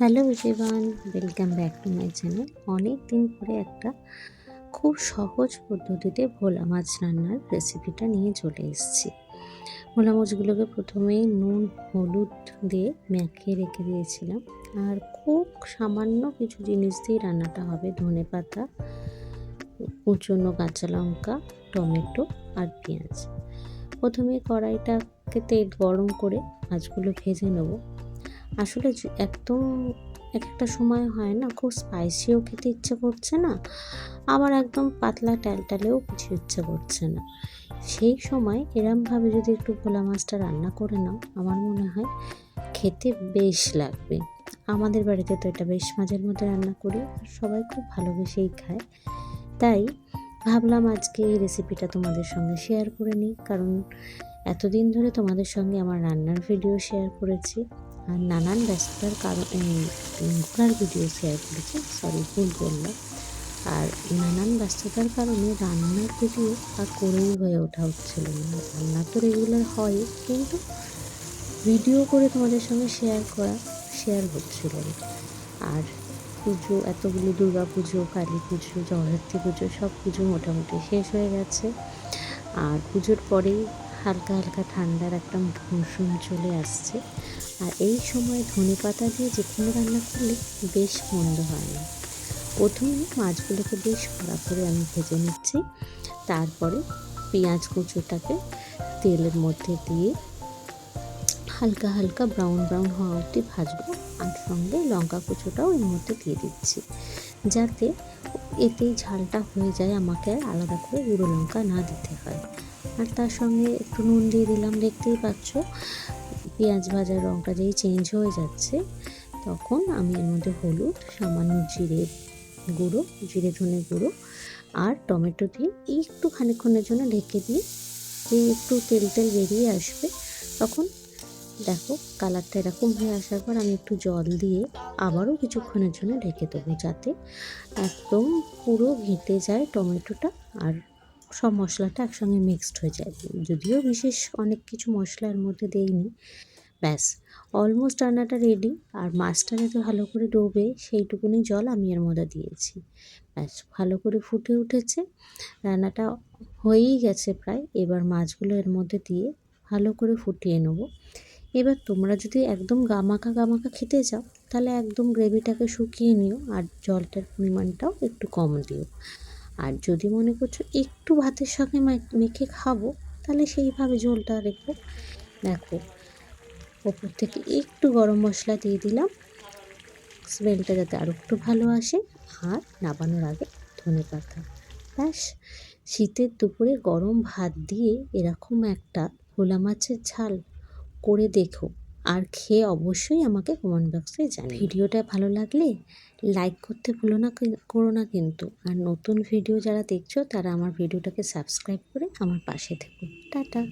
Hello everyone, welcome back to my channel. অনেক দিন পরে একটা খুব সহজ পদ্ধতিতে ভোলা মাছ রান্নার রেসিপিটা নিয়ে চলে এসেছি। ভোলা মাছগুলোকে প্রথমেই নুন, হলুদ দিয়ে মাখিয়ে রেখে দিয়েছিলাম। আর খুব সামান্য কিছু জিনিস দিয়ে রান্নাটা হবে। ধনে পাতা, কুচনো কাঁচা লঙ্কা, টমেটো আর পেঁয়াজ। প্রথমে কড়াইটাকে তেল গরম করে মাছগুলো ভেজে নেব। আসলে একদম এক একটা সময় হয় না, খুব স্পাইসিও খেতে ইচ্ছে করছে না, আবার একদম পাতলা ট্যালটালেও কিছু ইচ্ছে করছে না। সেই সময় এরমভাবে যদি একটু ভোলা মাছটা রান্না করে নাও, আমার মনে হয় খেতে বেশ লাগবে। আমাদের বাড়িতে তো এটা বেশ মাঝের মধ্যে রান্না করি সবাই খুব ভালোবেসেই খায়। তাই ভাবলাম আজকে এই রেসিপিটা তোমাদের সঙ্গে শেয়ার করে নিই, কারণ এতদিন ধরে তোমাদের সঙ্গে আমার রান্নার ভিডিও শেয়ার করেছি। আর নানান ব্যস্ততার কারণ ঘোরার ভিডিও শেয়ার করেছি সরি ভুল বললাম। আর নানান ব্যস্ততার কারণে রান্নার ভিডিও আর করেই হয়ে ওঠা হচ্ছিল না। রান্না তো রেগুলার হয়, কিন্তু ভিডিও করে তোমাদের সঙ্গে শেয়ার করা শেয়ার হচ্ছিল না। আর পুজো, এতগুলো দুর্গা পুজো, কালী পুজো জগদ্ধাত্রী পুজো সব পুজো মোটামুটি শেষ হয়ে গেছে। আর পুজোর পরেই হালকা হালকা ঠান্ডার একটা মৌসুম চলে আসছে। আর এই সময় ধনে পাতা দিয়ে যে কোনো রান্না করলে বেশ মন্দ হয় না। প্রথমে মাছগুলোকে বেশ কড়া করে আমি ভেজে নিচ্ছি। তারপরে পেঁয়াজ কুচোটাকে তেলের মধ্যে দিয়ে হালকা হালকা ব্রাউন ব্রাউন হওয়া অবধি ভাজবো। আর সঙ্গে লঙ্কা কুচোটাও এর মধ্যে দিয়ে দিচ্ছি। যাতে এতেই ঝালটা হয়ে যায়, আমাকে আলাদা করে গুঁড়ো লঙ্কা না দিতে হয়। আর তার সঙ্গে একটু নুন দিয়ে দিলাম, দেখতেই পাচ্ছ? পেঁয়াজ ভাজার রঙটা যেই চেঞ্জ হয়ে যাচ্ছে, তখন আমি এর মধ্যে হলুদ, সামান্য জিরে গুঁড়ো, জিরে ধনে গুঁড়ো আর টমেটো দিয়ে একটু খানিক্ষণের জন্য ঢেকে দিয়ে যে একটু তেল তেল বেরিয়ে আসবে, তখন দেখো কালারটা এরকম হয়ে আসার পর আমি একটু জল দিয়ে আবারও কিছুক্ষণের জন্য ঢেকে দেবো যাতে একদম পুরো ঘেঁটে যায় টমেটোটা আর সব মশলাটা একসঙ্গে মিক্সড হয়ে যায়। যদিও বিশেষ অনেক কিছু মশলা এর মধ্যে দেইনি। ব্যাস অলমোস্ট রান্নাটা রেডি আর মাছটা যাতে ভালো করে ডোবে সেইটুকুনি জল আমি এর মধ্যে দিয়েছি। ব্যাস, ভালো করে ফুটে উঠেছে। রান্নাটা হয়েই গেছে প্রায়। এবার মাছগুলো এর মধ্যে দিয়ে ভালো করে ফুটিয়ে নেব। এবার তোমরা যদি একদম গামাখা গামাখা খেতে চাও, তাহলে একদম গ্রেভিটাকে শুকিয়ে নিও, আর জলটার পরিমাণটাও একটু কম দিও। আর যদি মনে করছ একটু ভাতের সঙ্গে মেখে খাব, তাহলে সেইভাবে ঝোলটা রেখো। দেখো, ওপর থেকে একটু গরম মশলা দিয়ে দিলাম। স্মেলটা যাতে আরও একটু ভালো আসে, আর নাবানোর আগে ধনে পাতা। ব্যাস, শীতের দুপুরে গরম ভাত দিয়ে এরকম একটা ভোলা মাছের ঝাল করে দেখো। আর খেয়ে অবশ্যই আমাকে কমেন্ট বক্সে জানি ভিডিওটা ভালো লাগলে লাইক করতে ভুলো না করো না কিন্তু। আর নতুন ভিডিও যারা দেখছ, তারা আমার ভিডিওটাকে সাবস্ক্রাইব করে আমার পাশে থেকো। টাটা।